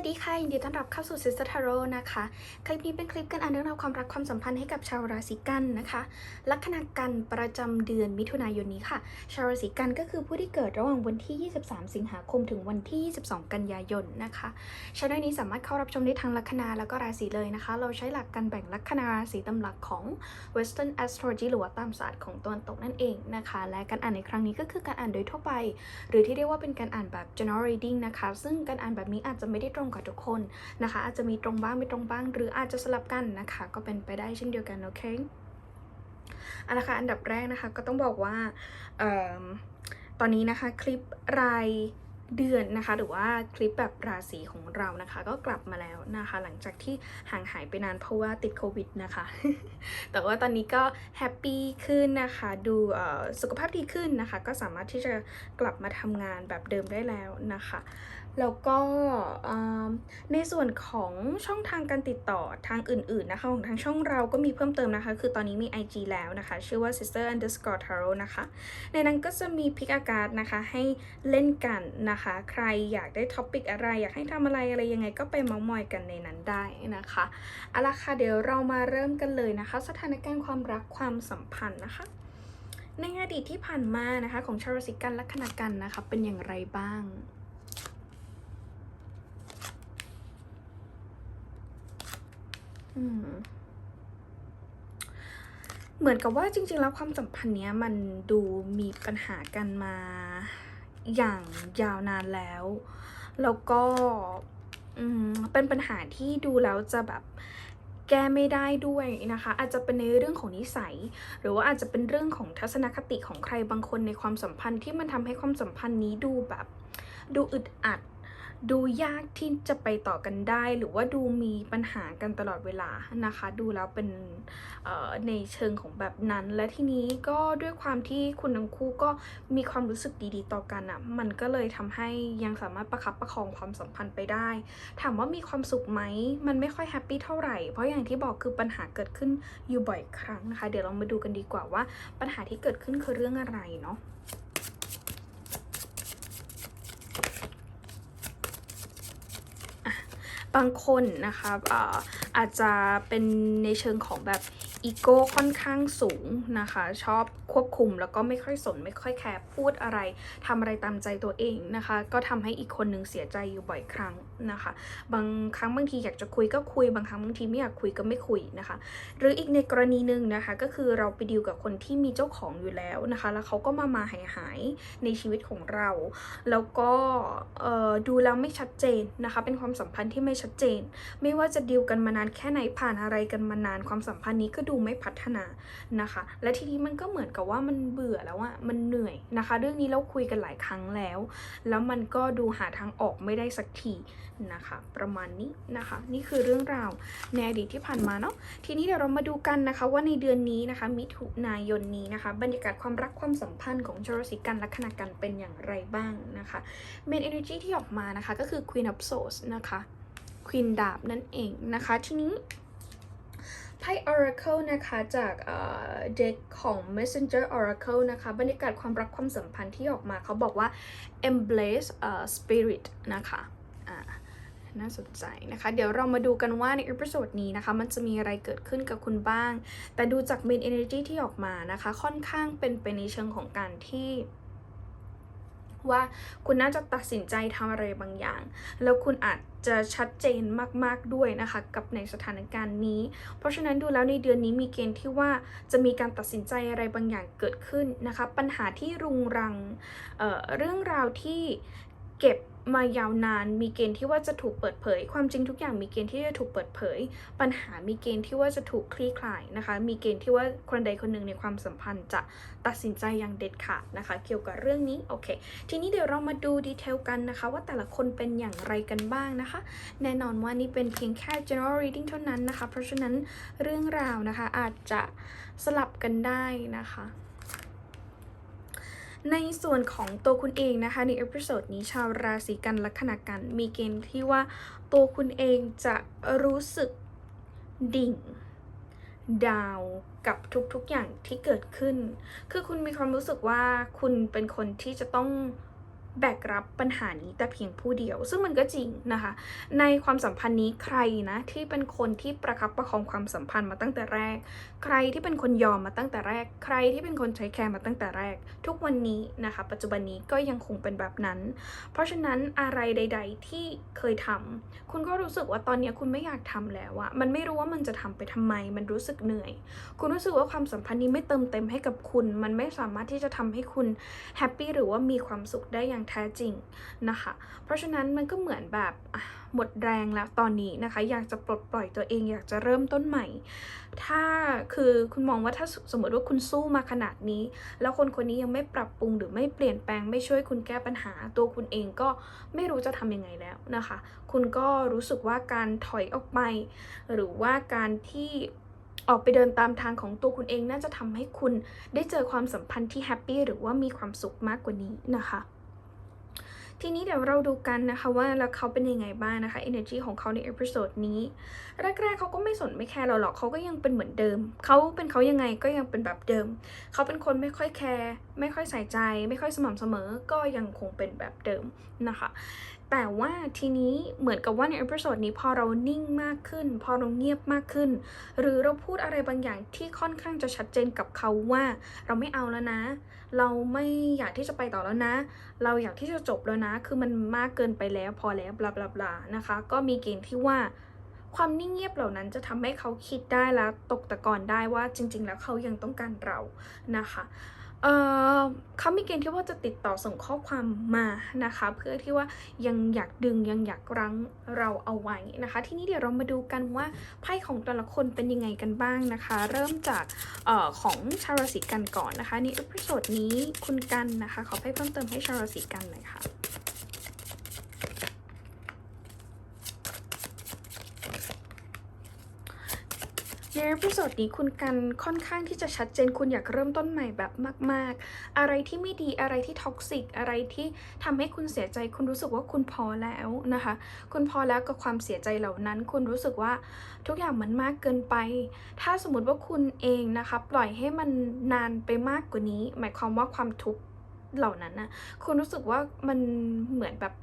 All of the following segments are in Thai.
วัสดีค่ะยินดีต้อนรับเข้าสู่ Sister Tarot นะคะ คลิปนี้เป็นคลิปการอ่านเรื่องราวความรักความสัมพันธ์ให้กับชาวราศีกันนะคะ ลัคนากันประจำเดือนมิถุนายนนี้ค่ะ ชาวราศีกันก็คือผู้ที่เกิดระหว่างวันที่ 23 สิงหาคมถึงวันที่ 22 กันยายนนะคะช่องนี้สามารถเข้ารับชมได้ทางลัคนาแล้วก็ราศีเลยนะคะ เราใช้หลักการแบ่งลัคนาราศีตามหลักของ Western Astrology หรือว่าตามศาสตร์ของตะวันตกนั่นเองนะคะ และการอ่านในครั้งนี้ก็คือการอ่านโดยทั่วไป หรือที่เรียกว่าเป็นการอ่านแบบ general reading นะคะ ซึ่งการอ่านแบบนี้อาจจะไม่ได้ตรงกับทุกคนนะคะ อาจจะมีตรงบ้างไม่ตรงบ้าง หรืออาจจะสลับกันนะคะ ก็เป็นไปได้เช่นเดียวกันโอเคเอาละค่ะอันดับแรกนะคะก็ต้องบอกว่าเอิ่มตอนนี้นะคะคลิปรายเดือนนะคะ หรือว่าคลิปแบบราศีของเรานะคะ ก็กลับมาแล้วนะคะ หลังจากที่ห่างหายไปนานเพราะว่าติดโควิดนะคะ แต่ว่าตอนนี้ก็แฮปปี้ขึ้นนะคะ ดูสุขภาพดีขึ้นนะคะ ก็สามารถที่จะกลับมาทำงานแบบเดิมได้แล้วนะคะ แล้วก็ในส่วนของช่องทางการติดต่อทางอื่นๆนะคะของทางช่องเราก็มีเพิ่มเติมนะคะ คือตอนนี้มี IG แล้วนะคะ ชื่อว่า sister underscore tarot นะคะ ในนั้นก็จะมีพิกอากาศนะคะให้เล่นกันนะคะ ใครอยากได้ท็อปิกอะไร อยากให้ทำอะไรอะไรยังไงก็ไปเมาส์มอยกันในนั้นได้นะคะเอาละค่ะเดี๋ยวเรามาเริ่มกันเลยนะคะ สถานการณ์ความรักความสัมพันธ์นะคะในอดีตที่ผ่านมานะคะของชาวราศีกันและคณะกันนะคะเป็นอย่างไรบ้าง อืม เหมือนกับว่าจริง ๆ แล้วความสัมพันธ์เนี้ยมันดูมีปัญหากันมาอย่างยาวนานแล้ว แล้วก็เป็นปัญหาที่ดูแล้วจะแบบแก้ไม่ได้ด้วยนะคะ อาจจะเป็นในเรื่องของนิสัย หรือว่าอาจจะเป็นเรื่องของทัศนคติของใครบางคนในความสัมพันธ์ที่มันทำให้ความสัมพันธ์นี้ดูแบบ ดูอึดอัด ดูยากที่จะไปต่อกันได้ หรือว่าดูมีปัญหากันตลอดเวลานะคะ ดูแล้วเป็นในเชิงของแบบนั้น และทีนี้ก็ด้วยความที่คุณทั้งคู่ก็มีความรู้สึกดีๆ ต่อกันอะ่ะมันก็เลยทำให้ยังสามารถประคับประคองความสัมพันธ์ไปได้ ถามว่ามีความสุขไหมมันไม่ค่อยแฮปปี้เท่าไหร่เพราะอย่างที่บอกคือปัญหาเกิดขึ้นอยู่บ่อยครั้งนะคะ เดี๋ยวเรามาดูกันดีกว่าว่าปัญหาที่เกิดขึ้นคือเรื่องอะไรเนาะ บางคนนะคะอ่าอาจจะเป็นในเชิงของแบบอีโก้ค่อนข้างสูงนะคะ ชอบควบคุมแล้วก็ไม่ค่อยสนไม่ค่อยแคร์พูดอะไรทำอะไรตามใจตัวเองนะคะ ก็ทำให้อีกคนหนึ่งเสียใจอยู่บ่อยครั้งนะคะ บางครั้งบางทีอยากจะคุยก็คุยบางครั้งบางทีไม่อยากคุยก็ไม่คุยนะคะ หรืออีกในกรณีหนึ่งนะคะก็คือเราไปดีลกับคนที่มีเจ้าของอยู่แล้วนะคะ แล้วเขาก็มามาหายหายในชีวิตของเรา แล้วก็เออ ดูแล้วไม่ชัดเจนนะคะ เป็นความสัมพันธ์ที่ไม่ชัดเจน ไม่ว่าจะดีลกันมานานแค่ไหนผ่านอะไรกันมานาน ความสัมพันธ์นี้ก็ดูไม่พัฒนานะคะ และทีนี้มันก็เหมือนกับว่ามันเบื่อแล้วอะมันเหนื่อยนะคะ เรื่องนี้เราคุยกันหลายครั้งแล้ว แล้วมันก็ดูหาทางออกไม่ได้สักทีนะคะ ประมาณนี้นะคะ นี่คือเรื่องราวในอดีตที่ผ่านมาเนาะทีนี้เดี๋ยวเรามาดูกันนะคะ ว่าในเดือนนี้นะคะ มิถุนายนนี้นะคะ บรรยากาศความรักความสัมพันธ์ของชาวราศีกันและคณะกันเป็นอย่างไรบ้างนะคะเมน energy ที่ออกมานะคะ ก็คือ Queen of Swords นะคะ Queen ดาบนั่นเองนะคะ ทีนี้ไพ่ Oracle นะคะจากเด็กของ Messenger Oracle นะคะ บรรยากาศความรักความสัมพันธ์ที่ออกมาเขาบอกว่า embrace uh, spirit นะคะน่าสนใจนะคะ เดี๋ยวเรามาดูกันว่าในอีพิโซดนี้นะคะ มันจะมีอะไรเกิดขึ้นกับคุณบ้าง แต่ดูจาก main energy ที่ออกมานะคะ ค่อนข้างเป็นไปในเชิงของการที่ ว่าคุณน่าจะตัดสินใจทำอะไรบางอย่าง แล้วคุณอาจจะชัดเจนมาก ๆ ด้วยนะคะ กับในสถานการณ์นี้ เพราะฉะนั้นดูแล้วในเดือนนี้มีเกณฑ์ที่ว่าจะมีการตัดสินใจอะไรบางอย่างเกิดขึ้นนะคะ ปัญหาที่รุงรังเเรื่องราวที่เก็บ มายาวนาน มีเกณฑ์ที่ว่าจะถูกเปิดเผย ความจริงทุกอย่างมีเกณฑ์ที่จะถูกเปิดเผย ปัญหามีเกณฑ์ที่ว่าจะถูกคลี่คลายนะคะ มีเกณฑ์ที่ว่าคนใดคนหนึ่งในความสัมพันธ์จะตัดสินใจอย่างเด็ดขาดนะคะ เกี่ยวกับเรื่องนี้โอเค ทีนี้เดี๋ยวเรามาดูดีเทลกันนะคะ ว่าแต่ละคนเป็นอย่างไรกันบ้างนะคะ แน่นอนว่านี่เป็นเพียงแค่ general reading เท่านั้นนะคะ เพราะฉะนั้นเรื่องราวนะคะอาจจะสลับกันได้นะคะ ในส่วนของตัวคุณเองนะคะในเอพิโซดนี้ชาวราศีกันลัคนากันมีเกณฑ์ที่ว่าตัวคุณเองจะรู้สึกดิ่งดาวกับทุกๆอย่างที่เกิดขึ้น คือคุณมีความรู้สึกว่าคุณเป็นคนที่จะต้อง แบกรับปัญหานี้แต่เพียงผู้เดียว ซึ่งมันก็จริงนะคะ ในความสัมพันธ์นี้ใครนะที่เป็นคนที่ประคับประคองความสัมพันธ์มาตั้งแต่แรก ใครที่เป็นคนยอมมาตั้งแต่แรก ใครที่เป็นคนใช้แคร์มาตั้งแต่แรก ทุกวันนี้นะคะ ปัจจุบันนี้ก็ยังคงเป็นแบบนั้น เพราะฉะนั้นอะไรใด ๆ ที่เคยทำคุณก็รู้สึกว่าตอนนี้คุณไม่อยากทำแล้วอะมันไม่รู้ว่ามันจะทำไปทำไม มันรู้สึกเหนื่อย คุณรู้สึกว่าความสัมพันธ์นี้ไม่เติมเต็มให้กับคุณ มันไม่สามารถที่จะทำให้คุณแฮปปี้หรือว่ามีความสุขได้อย่างแท้จริงนะคะ เพราะฉะนั้นมันก็เหมือนแบบหมดแรงแล้วตอนนี้นะคะ อยากจะปลดปล่อยตัวเองอยากจะเริ่มต้นใหม่ ถ้าคือคุณมองว่าถ้าสมมติว่าคุณสู้มาขนาดนี้ แล้วคนคนนี้ยังไม่ปรับปรุงหรือไม่เปลี่ยนแปลงไม่ช่วยคุณแก้ปัญหา ตัวคุณเองก็ไม่รู้จะทำยังไงแล้วนะคะ คุณก็รู้สึกว่าการถอยออกไป หรือว่าการที่ออกไปเดินตามทางของตัวคุณเองน่าจะทำให้คุณได้เจอความสัมพันธ์ที่แฮปปี้หรือว่ามีความสุขมากกว่านี้นะคะ ทีนี้เดี๋ยวเราดูกันนะคะว่าแล้วเขาเป็นยังไงบ้างนะคะ energy ของเขาในเอพิโซดนี้แรกๆเขาก็ไม่สนไม่แคร์เราหรอกเขาก็ยังเป็นเหมือนเดิม เขาเป็นเขายังไงก็ยังเป็นแบบเดิม เขาเป็นคนไม่ค่อยแคร์ไม่ค่อยใส่ใจ ไม่ค่อยสม่ำเสมอก็ยังคงเป็นแบบเดิมนะคะ แต่ว่าทีนี้เหมือนกับว่าในเอพิโซดนี้พอเรานิ่งมากขึ้น พอเราเงียบมากขึ้น หรือเราพูดอะไรบางอย่างที่ค่อนข้างจะชัดเจนกับเขาว่า เราไม่เอาแล้วนะ เราไม่อยากที่จะไปต่อแล้วนะ เราอยากที่จะจบแล้วนะ คือมันมากเกินไปแล้วพอแล้วบลาบลาบลานะคะ ก็มีเกณฑ์ที่ว่าความนิ่งเงียบเหล่านั้นจะทำให้เขาคิดได้และตกตะกอนได้ว่าจริง ๆ แล้วเขายังต้องการเรานะคะ เขามีเกณฑ์ที่ว่าจะติดต่อส่งข้อความมานะคะ เพื่อที่ว่ายังอยากดึงยังอยากรั้งเราเอาไว้นะคะ ทีนี้เดี๋ยวเรามาดูกันว่าไพ่ของแต่ละคนเป็นยังไงกันบ้างนะคะ เริ่มจากออของชาวราศีกันก่อนนะคะในอุปโซดนี้คุณกันนะคะ ขอไพ่เพิ่มเติมให้ชาวราศีกันหน่อยค่ะ ในเอพิโซดนี้คุณกันค่อนข้างที่จะชัดเจนคุณอยากเริ่มต้นใหม่แบบมาก ๆ อะไรที่ไม่ดีอะไรที่ท็อกซิกอะไรที่ทำให้คุณเสียใจคุณรู้สึกว่าคุณพอแล้วนะคะ คุณพอแล้วกับความเสียใจเหล่านั้น คุณรู้สึกว่าทุกอย่างมันมากเกินไป ถ้าสมมติว่าคุณเองนะคะปล่อยให้มันนานไปมากกว่านี้ หมายความว่าความทุกข์เหล่านั้นนะคุณรู้สึกว่ามันเหมือนแบบ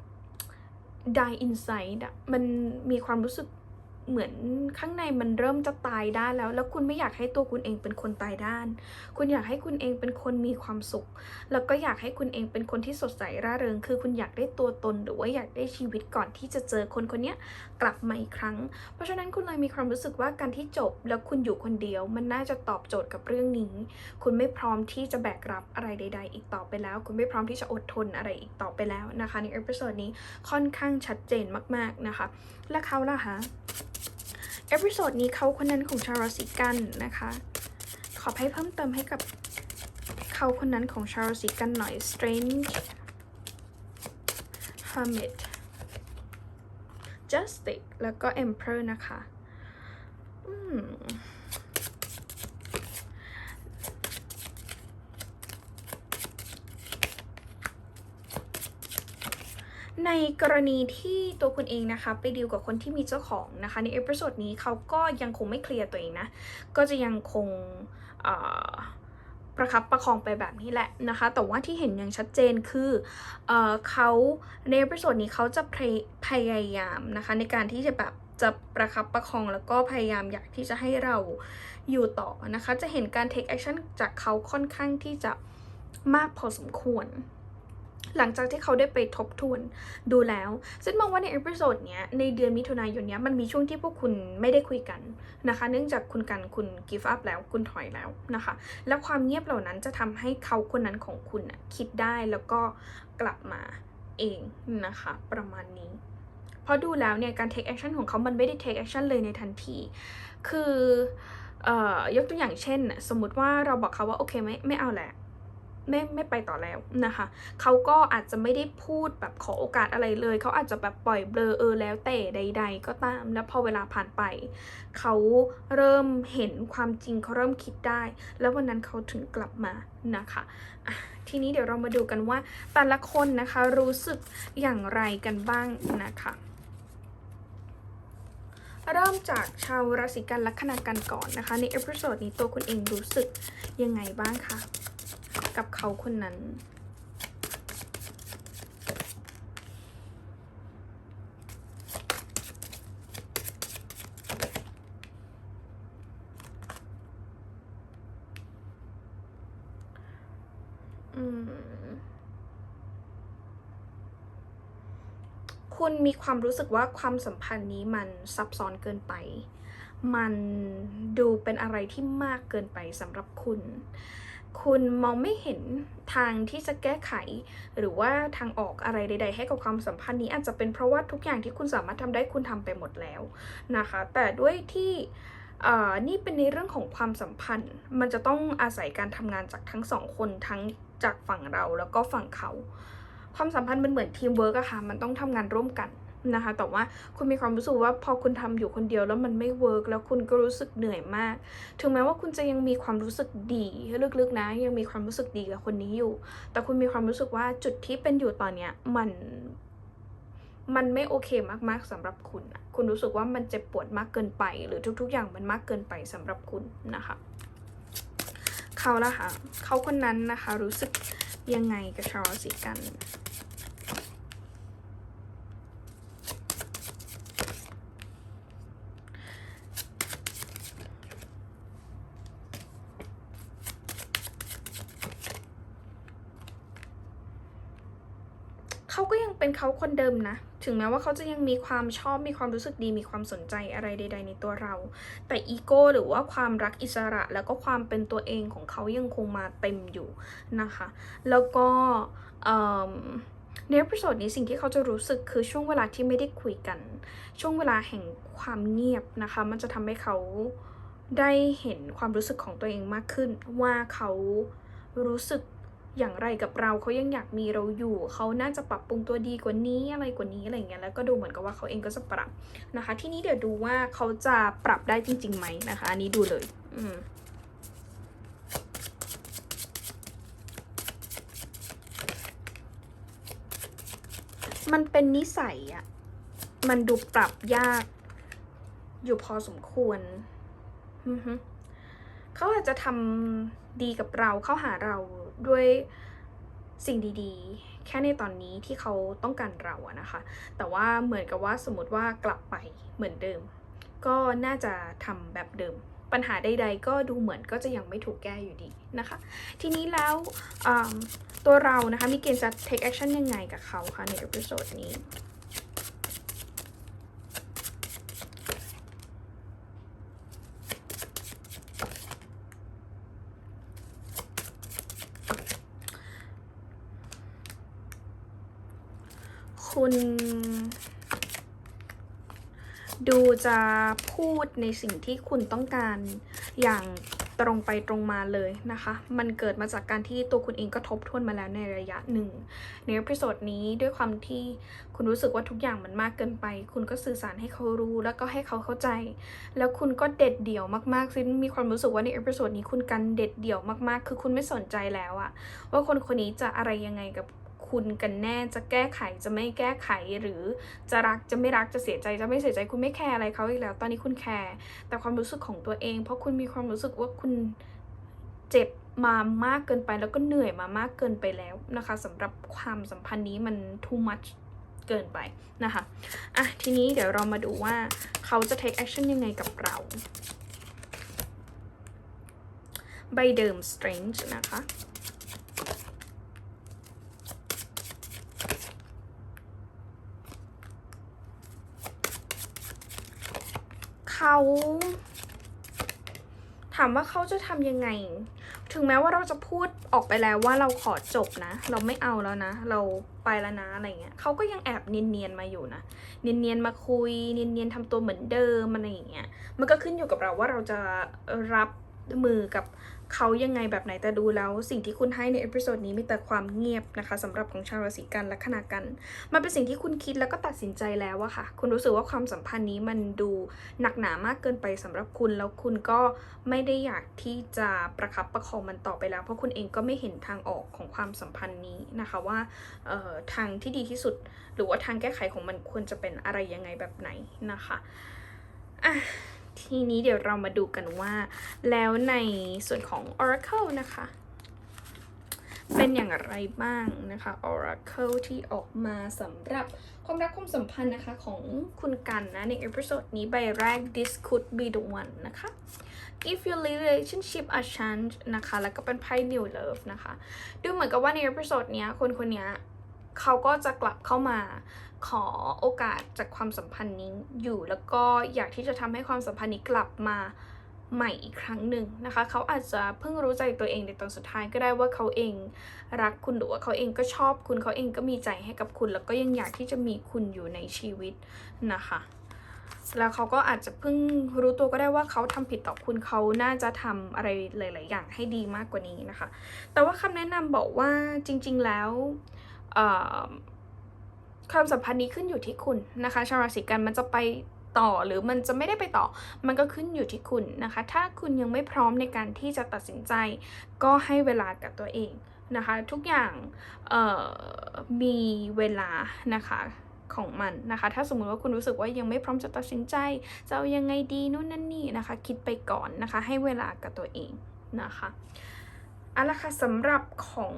die inside อะมันมีความรู้สึก เหมือนข้างในมันเริ่มจะตายด้านแล้ว แล้วคุณไม่อยากให้ตัวคุณเองเป็นคนตายด้าน คุณอยากให้คุณเองเป็นคนมีความสุข แล้วก็อยากให้คุณเองเป็นคนที่สดใสร่าเริง คือคุณอยากได้ตัวตนหรือว่าอยากได้ชีวิตก่อนที่จะเจอคนคนนี้กลับมาอีกครั้ง เพราะฉะนั้นคุณเลยมีความรู้สึกว่าการที่จบแล้วคุณอยู่คนเดียว มันน่าจะตอบโจทย์กับเรื่องนี้ คุณไม่พร้อมที่จะแบกรับอะไรใด ๆ อีกต่อไปแล้ว คุณไม่พร้อมที่จะอดทนอะไรอีกต่อไปแล้วนะคะในเอพิโซดนี้ค่อนข้างชัดเจนมากๆนะคะและเขาล่ะคะเอพิโซดนี้เขาคนนั้นของชาวราศีกันนะคะ ขอให้เพิ่มเติมให้กับเขาคนนั้นของชาวราศีกันหน่อย Strange Hermit Justice แล้วก็ Emperor นะคะ อืม กรณีที่ตัวคุณเองนะคะ ไปดีลกับคนที่มีเจ้าของนะคะ ในเอพิโซดนี้เขาก็ยังคงไม่เคลียร์ตัวเองนะ ก็จะยังคงประคับประคองไปแบบนี้แหละนะคะ แต่ว่าที่เห็นอย่างชัดเจนคือเออเขาในเอพิโซดนี้เขาจะพยพยายามนะคะ ในการที่จะแบบจะประคับประคองแล้วก็พยายามอยากที่จะให้เราอยู่ต่อนะคะ จะเห็นการ take action จากเขาค่อนข้างที่จะมากพอสมควร หลังจากที่เขาได้ไปทบทวนดูแล้วซึ่งมองว่าในเอพิโซดเนี้ยในเดือนมิถุนายนเนี้ยมันมีช่วงที่พวกคุณไม่ได้คุยกันนะคะ เนื่องจากคุณกันคุณ give up แล้วคุณถอยแล้วนะคะ แล้วความเงียบเหล่านั้นจะทำให้เขาคนนั้นของคุณน่ะคิดได้แล้วก็กลับมาเองนะคะ ประมาณนี้เพราะดูแล้วเนี่ยการ take action ของเขามันไม่ได้ take action เลยในทันที คือเอ่อยกตัวอย่างเช่น สมมุติว่าเราบอกเขาว่า โอเคไม่ไม่เอาแหละ ไม่ไม่ไปต่อแล้วนะคะเขาก็อาจจะไม่ได้พูดแบบขอโอกาสอะไรเลย เขาอาจจะแบบปล่อยเบลอเออแล้วแต่ใด ๆ ก็ตาม แล้วพอเวลาผ่านไป เขาเริ่มเห็นความจริงเขาเริ่มคิดได้ แล้ววันนั้นเขาถึงกลับมานะคะทีนี้เดี๋ยวเรามาดูกันว่าแต่ละคนนะคะรู้สึกอย่างไรกันบ้างนะคะเริ่มจากชาวราศีกันลัคนากันก่อนนะคะ ในเอพิโซดนี้ตัวคุณเองรู้สึกยังไงบ้างคะ กับเขาคนนั้น คุณมีความรู้สึกว่าความสัมพันธ์นี้มันซับซ้อนเกินไป มันดูเป็นอะไรที่มากเกินไปสำหรับคุณ คุณมองไม่เห็นทางที่จะแก้ไข หรือว่าทางออกอะไรใด ๆ ให้กับความสัมพันธ์นี้อาจจะเป็นเพราะว่าทุกอย่างที่คุณสามารถทำได้คุณทำไปหมดแล้วนะคะ แต่ด้วยที่อ่อนี่เป็นในเรื่องของความสัมพันธ์ มันจะต้องอาศัยการทำงานจากทั้งสองคนทั้งจากฝั่งเราแล้วก็ฝั่งเขา ความสัมพันธ์มันเหมือนทีมเวิร์กอะค่ะ มันต้องทำงานร่วมกัน นะคะ แต่ว่าคุณมีความรู้สึกว่าพอคุณทำอยู่คนเดียวแล้วมันไม่เวิร์กแล้วคุณก็รู้สึกเหนื่อยมาก ถึงแม้ว่าคุณจะยังมีความรู้สึกดีลึกๆนะ ยังมีความรู้สึกดีกับคนนี้อยู่ แต่คุณมีความรู้สึกว่าจุดที่เป็นอยู่ตอนเนี้ยมันมันไม่โอเคมากๆสำหรับคุณ คุณรู้สึกว่ามันเจ็บปวดมากเกินไป หรือทุก ๆ อย่างมันมากเกินไปสำหรับคุณนะคะ เขาละค่ะ เขาคนนั้นนะคะ รู้สึกยังไงกับชาวราศีกัน เขาก็ยังเป็นเขาคนเดิมนะ ถึงแม้ว่าเขาจะยังมีความชอบมีความรู้สึกดีมีความสนใจอะไรใด ๆ ในตัวเรา แต่อีโก้หรือว่าความรักอิสระ แล้วก็ความเป็นตัวเองของเขายังคงมาเต็มอยู่นะคะ แล้วก็เอิ่มในเอพิโซดนี้สิ่งที่เขาจะรู้สึกคือช่วงเวลาที่ไม่ได้คุยกัน ช่วงเวลาแห่งความเงียบนะคะ มันจะทำให้เขาได้เห็นความรู้สึกของตัวเองมากขึ้น ว่าเขารู้สึก อย่างไรกับเราเขายังอยากมีเราอยู่เขาน่าจะปรับปรุงตัวดีกว่านี้อะไรกว่านี้อะไรเงี้ยแล้วก็ดูเหมือนกับว่าเขาเองก็จะปรับนะคะ ที่นี้เดี๋ยวดูว่าเขาจะปรับได้จริงๆไหมนะคะอันนี้ดูเลย อืมมันเป็นนิสัยอะมันดูปรับยาก อยู่พอสมควร เขาอาจจะทำดีกับเราเข้าหาเรา ด้วยสิ่งดีๆ แค่ในตอนนี้ที่เขาต้องการเราอะนะคะ แต่ว่าเหมือนกับว่าสมมติว่ากลับไปเหมือนเดิม ก็น่าจะทำแบบเดิม ปัญหาใด ๆ ก็ดูเหมือนก็จะยังไม่ถูกแก้อยู่ดีนะคะ ทีนี้แล้วตัวเรานะคะมีเกณฑ์จะ take action ยังไงกับเขาคะในเอพิโซดนี้ คุณ ดูจะพูดในสิ่งที่คุณต้องการอย่างตรงไปตรงมาเลยนะคะ มันเกิดมาจากการที่ตัวคุณเองก็ทบทวนมาแล้วในระยะหนึ่ง ในเอพิโซดนี้ด้วยความที่คุณรู้สึกว่าทุกอย่างมันมากเกินไป คุณก็สื่อสารให้เขารู้ แล้วก็ให้เขาเข้าใจ แล้วคุณก็เด็ดเดี่ยวมากๆซึ่งมีความรู้สึกว่าในเอพิโซดนี้คุณกันเด็ดเดี่ยวมากๆ คือคุณไม่สนใจแล้วอะว่าคนคนนี้จะอะไรยังไงกับ คุณกันแน่จะแก้ไขจะไม่แก้ไขหรือจะรักจะไม่รักจะเสียใจจะไม่เสียใจคุณไม่แคร์อะไรเขาอีกแล้ว ตอนนี้คุณแคร์แต่ความรู้สึกของตัวเอง เพราะคุณมีความรู้สึกว่าคุณเจ็บมามากเกินไปแล้วก็เหนื่อยมามากเกินไปแล้วนะคะสำหรับความสัมพันธ์นี้มัน too much เกินไปนะคะ อะ ทีนี้เดี๋ยวเรามาดูว่าเขาจะ take action ยังไงกับเรา ใบเดิม strange นะคะ เขาถามว่าเขาจะทำยังไง ถึงแม้ว่าเราจะพูดออกไปแล้วว่าเราขอจบนะ เราไม่เอาแล้วนะ เราไปแล้วนะอะไรเงี้ยเขาก็ยังแอบเนียนๆมาอยู่นะ เนียนๆมาคุย เนียนๆทำตัวเหมือนเดิมอะไรอย่างเงี้ย มันก็ขึ้นอยู่กับเราว่าเราจะรับมือกับ เขายังไงแบบไหนแต่ดูแล้ว สิ่งที่คุณให้ในเอพิโซดนี้มีแต่ความเงียบนะคะสำหรับของชาวราศีกันและขณะกัน มันเป็นสิ่งที่คุณคิดแล้วก็ตัดสินใจแล้วอะค่ะ คุณรู้สึกว่าความสัมพันธ์นี้มันดูหนักหนามากเกินไปสำหรับคุณแล้วคุณก็ไม่ได้อยากที่จะประคับประคองมันต่อไปแล้ว เพราะคุณเองก็ไม่เห็นทางออกของความสัมพันธ์นี้นะคะว่าทางที่ดีที่สุด หรือว่าทางแก้ไขของมันควรจะเป็นอะไรยังไงแบบไหนนะคะอะ ทีนี้เดี๋ยวเรามาดูกันว่า แล้วในส่วนของ Oracle นะคะ เป็นอย่างไรบ้างนะคะ Oracle ที่ออกมาสำหรับความรักความสัมพันธ์นะคะของคุณกันนะ ในเอพิโซดนี้ใบแรก this could be the one นะคะ if your relationship a change นะคะ แล้วก็เป็นไพ่ new love นะคะ ดูเหมือนกับว่าในเอพิโซดนี้คนคนนี้ เขาก็จะกลับเข้ามาขอโอกาสจากความสัมพันธ์นี้อยู่ แล้วก็อยากที่จะทำให้ความสัมพันธ์นี้กลับมาใหม่อีกครั้งหนึ่งนะคะ เขาอาจจะเพิ่งรู้ใจตัวเองในตอนสุดท้ายก็ได้ว่าเขาเองรักคุณหรือว่าเขาเองก็ชอบคุณเขาเองก็มีใจให้กับคุณ แล้วก็ยังอยากที่จะมีคุณอยู่ในชีวิตนะคะ แล้วเขาก็อาจจะเพิ่งรู้ตัวก็ได้ว่าเขาทำผิดต่อคุณเขาน่าจะทำอะไรหลาย ๆ อย่างให้ดีมากกว่านี้นะคะ แต่ว่าคำแนะนำบอกว่าจริง ๆ แล้ว ความสัมพันธ์นี้ขึ้นอยู่ที่คุณนะคะชาวราศีกันมันจะไปต่อหรือมันจะไม่ได้ไปต่อ มันก็ขึ้นอยู่ที่คุณนะคะ ถ้าคุณยังไม่พร้อมในการที่จะตัดสินใจ ก็ให้เวลากับตัวเองนะคะ ทุกอย่างมีเวลานะคะของมันนะคะ ถ้าสมมุติว่าคุณรู้สึกว่ายังไม่พร้อมจะตัดสินใจ จะเอายังไงดีนู่นนั่นนี่นะคะ คิดไปก่อนนะคะ ให้เวลากับตัวเองนะคะเอาละค่ะสำหรับของ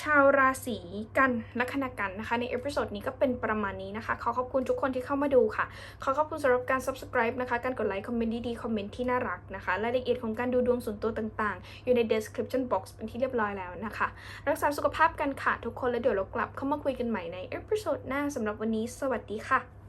ชาวราศีกันลัคนากันนะคะ ในเอพิโซดนี้ก็เป็นประมาณนี้นะคะ ขอขอบคุณทุกคนที่เข้ามาดูค่ะ ขอขอบคุณสำหรับการ subscribe นะคะ การกดไลค์ คอมเมนต์ดีๆ คอมเมนต์ที่น่ารักนะคะ รายละเอียดของการดูดวงส่วนตัวต่างๆ อยู่ใน description box เป็นที่เรียบร้อยแล้วนะคะ รักษาสุขภาพกันค่ะทุกคนแล้วเดี๋ยวเรากลับเข้ามาคุยกันใหม่ในเอพิโซดหน้าสำหรับวันนี้ สวัสดีค่ะ